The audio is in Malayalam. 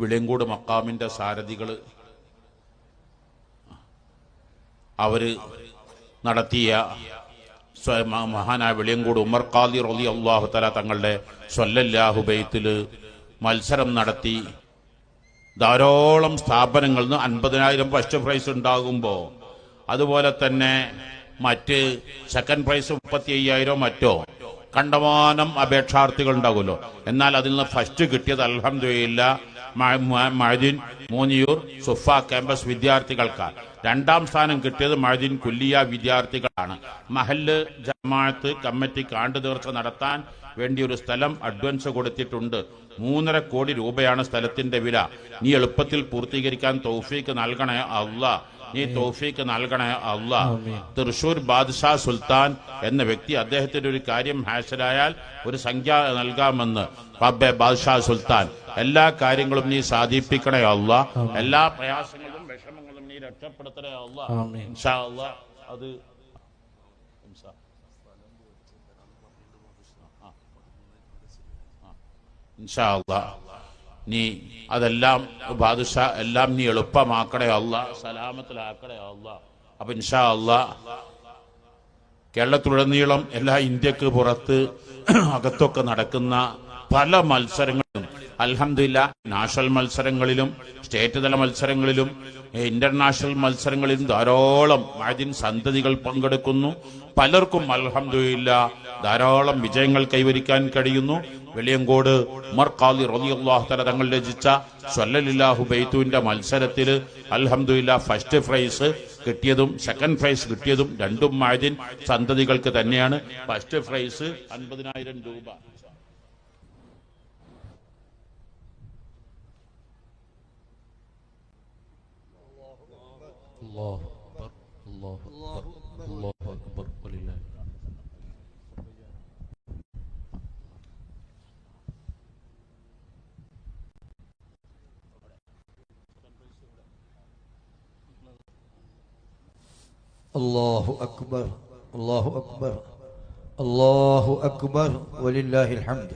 വിളിയങ്കോട് മക്കാമിന്റെ സാരഥികൾ അവർ നടത്തിയ മഹാനായ വെളിയങ്കോട് ഉമർ ഖാദി റലി അള്ളാഹു തല തങ്ങളുടെ സ്വല്ലല്ലാഹു ബൈത്തിൽ മത്സരം നടത്തി. ധാരാളം സ്ഥാപനങ്ങളിൽ നിന്ന് അൻപതിനായിരം ഫസ്റ്റ് പ്രൈസ് ഉണ്ടാകുമ്പോൾ അതുപോലെ തന്നെ മറ്റ് സെക്കൻഡ് പ്രൈസ് മുപ്പത്തി അയ്യായിരോ മറ്റോ കണ്ടമാനം അപേക്ഷാർത്ഥികൾ ഉണ്ടാകുമല്ലോ. എന്നാൽ അതിൽ നിന്ന് ഫസ്റ്റ് കിട്ടിയത് അലഹമില്ല മഴദിൻ മൂന്നിയൂർ സുഫ ക്യാമ്പസ് വിദ്യാർത്ഥികൾക്ക് രണ്ടാം സ്ഥാനം കിട്ടിയത് മഴദിൻ കുല്ലിയ വിദ്യാർത്ഥികളാണ്. മഹല്ല് ജമാഅത്ത് കമ്മിറ്റി ആണ്ട് തീർച്ച നടത്താൻ വേണ്ടി ഒരു സ്ഥലം അഡ്വാൻസ് കൊടുത്തിട്ടുണ്ട്. മൂന്നര കോടി രൂപയാണ് സ്ഥലത്തിന്റെ വില. നീ എളുപ്പത്തിൽ പൂർത്തീകരിക്കാൻ തൗഫീക്ക് നൽകണേ അല്ല നീ തോഫീക്ക് നൽകണേ അല്ല തൃശൂർ ബാദ്ഷാ സുൽത്താൻ എന്ന വ്യക്തി അദ്ദേഹത്തിന്റെ ഒരു കാര്യം ഹാസരായാൽ ഒരു സംഖ്യ നൽകാമെന്ന്. പബ്ബെ ബാദ്ഷാ സുൽത്താൻ. എല്ലാ കാര്യങ്ങളും നീ സാധിപ്പിക്കണേ അല്ല എല്ലാ പ്രയാസങ്ങളും വിഷമങ്ങളും നീ രക്ഷപ്പെടുത്തണേ അല്ല അത് ഇൻഷാ. അല്ലാ. നീ അതെല്ലാം ബാദുഷ എല്ലാം നീ എളുപ്പമാക്കണേ അല്ല സലാമത്തിലാക്കണേ അല്ല അപ്പൊ ഇൻഷാ അല്ല കേരളത്തിലുടനീളം എല്ലാ ഇന്ത്യയ്ക്ക് പുറത്ത് അകത്തൊക്കെ നടക്കുന്ന പല മത്സരങ്ങളും അൽഹംദുലില്ലാ നാഷണൽ മത്സരങ്ങളിലും സ്റ്റേറ്റ് തല മത്സരങ്ങളിലും ഇന്റർനാഷണൽ മത്സരങ്ങളിലും ധാരാളം മാജിൻ സന്തതികൾ പങ്കെടുക്കുന്നു. പലർക്കും അൽഹംദുലില്ല ധാരാളം വിജയങ്ങൾ കൈവരിക്കാൻ കഴിയുന്നു. വെളിയങ്കോട് ഉമർ റളിയല്ലാഹു തആല തങ്ങൾ രചിച്ച സ്വല്ലലില്ലാഹു ബൈത്തുവിന്റെ മത്സരത്തിൽ അലഹമില്ല ഫസ്റ്റ് പ്രൈസ് കിട്ടിയതും സെക്കൻഡ് പ്രൈസ് കിട്ടിയതും രണ്ടും മാജിൻ സന്തതികൾക്ക് തന്നെയാണ്. ഫസ്റ്റ് പ്രൈസ് അൻപതിനായിരം രൂപ. الله أكبر الله أكبر الله أكبر ولله الله أكبر الله أكبر الله أكبر ولله الحمد.